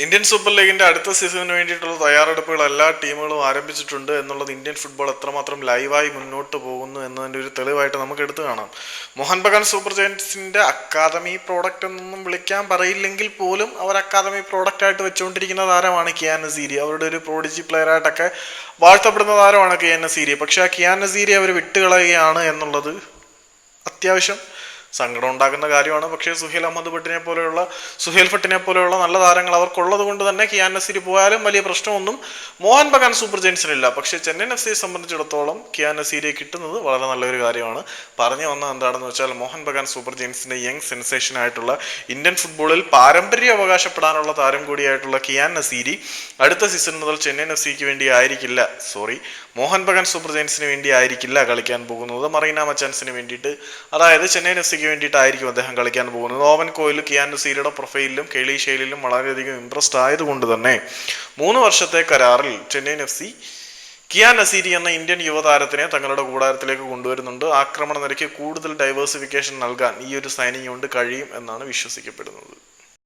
Indian super ലീഗിന്റെ അടുത്ത സീസണിന് വേണ്ടിയിട്ടുള്ള തയ്യാറെടുപ്പുകൾ എല്ലാ ടീമുകളും ആരംഭിച്ചിട്ടുണ്ട് എന്നുള്ളത് ഇന്ത്യൻ ഫുട്ബോൾ എത്രമാത്രം ലൈവായി മുന്നോട്ട് പോകുന്നു എന്നതിന്റെ ഒരു തെളിവായിട്ട് നമുക്ക് എടുത്തു കാണാം. മോഹൻ ബഗാൻ സൂപ്പർ ജയൻസിന്റെ അക്കാദമി പ്രോഡക്റ്റ് എന്നൊന്നും വിളിക്കാൻ പറയില്ലെങ്കിൽ പോലും അവർ അക്കാദമി പ്രോഡക്റ്റ് ആയിട്ട് വെച്ചുകൊണ്ടിരിക്കുന്ന താരമാണ് കിയാൻ നസീരി. അവരുടെ ഒരു പ്രോഡിജി പ്ലെയർ ആയിട്ടൊക്കെ വാഴ്ത്തപ്പെടുന്ന താരമാണ് കിയാൻ നസീരി. പക്ഷെ ആ കിയാൻ നസീരി അവർ വിട്ടുകളയുകയാണ് എന്നുള്ളത് അത്യാവശ്യം സങ്കടം ഉണ്ടാക്കുന്ന കാര്യമാണ്. പക്ഷേ സുഹേൽ അഹമ്മദ് ഭട്ടിനെ പോലെയുള്ള സുഹേൽ ഭട്ടിനെ പോലെയുള്ള നല്ല താരങ്ങൾ അവർക്കുള്ളത് കൊണ്ട് തന്നെ കിയാൻ നസീരി പോയാലും വലിയ പ്രശ്നമൊന്നും മോഹൻ ബഗാൻ സൂപ്പർ ജെയിൻസിനില്ല. പക്ഷേ ചെന്നൈ എഫ് സംബന്ധിച്ചിടത്തോളം കിയാൻ നസീരെ കിട്ടുന്നത് വളരെ നല്ലൊരു കാര്യമാണ്. പറഞ്ഞു വന്നത് എന്താണെന്ന് വെച്ചാൽ മോഹൻ ബഗാൻ സൂപ്പർ ജെയിൻസിന്റെ യങ് സെൻസേഷൻ ആയിട്ടുള്ള ഇന്ത്യൻ ഫുട്ബോളിൽ പാരമ്പര്യം അവകാശപ്പെടാനുള്ള താരം കൂടിയായിട്ടുള്ള കിയാൻ നസീരി അടുത്ത സീസൺ മുതൽ ചെന്നൈ എഫ് സിക്ക് വേണ്ടി ആയിരിക്കില്ല. സോറി മോഹൻ ബഗാൻ സൂപ്പർ ജെയിൻസിന് വേണ്ടി ആയിരിക്കില്ല കളിക്കാൻ പോകുന്നത്. മറീന മച്ചാൻസിന് വേണ്ടിയിട്ട്. അതായത് ചെന്നൈ വേണ്ടിയിട്ടായിരിക്കും അദ്ദേഹം കളിക്കാൻ പോകുന്നത്. ഓവൻ കോയിൽ കിയാൻ നസീരിയുടെ പ്രൊഫൈലിലും കേളി ശൈലിയിലും വളരെയധികം ഇൻട്രസ്റ്റ് ആയതുകൊണ്ട് തന്നെ മൂന്ന് വർഷത്തെ കരാറിൽ ചെന്നൈയിൻ എഫ് സി കിയാൻ നസീരി എന്ന ഇന്ത്യൻ യുവതാരത്തിനെ തങ്ങളുടെ കൂടാരത്തിലേക്ക് കൊണ്ടുവരുന്നുണ്ട്. ആക്രമണ നിരക്ക് കൂടുതൽ ഡൈവേഴ്സിഫിക്കേഷൻ നൽകാൻ ഈ ഒരു സൈനിങ് കൊണ്ട് കഴിയും എന്നാണ് വിശ്വസിക്കപ്പെടുന്നത്.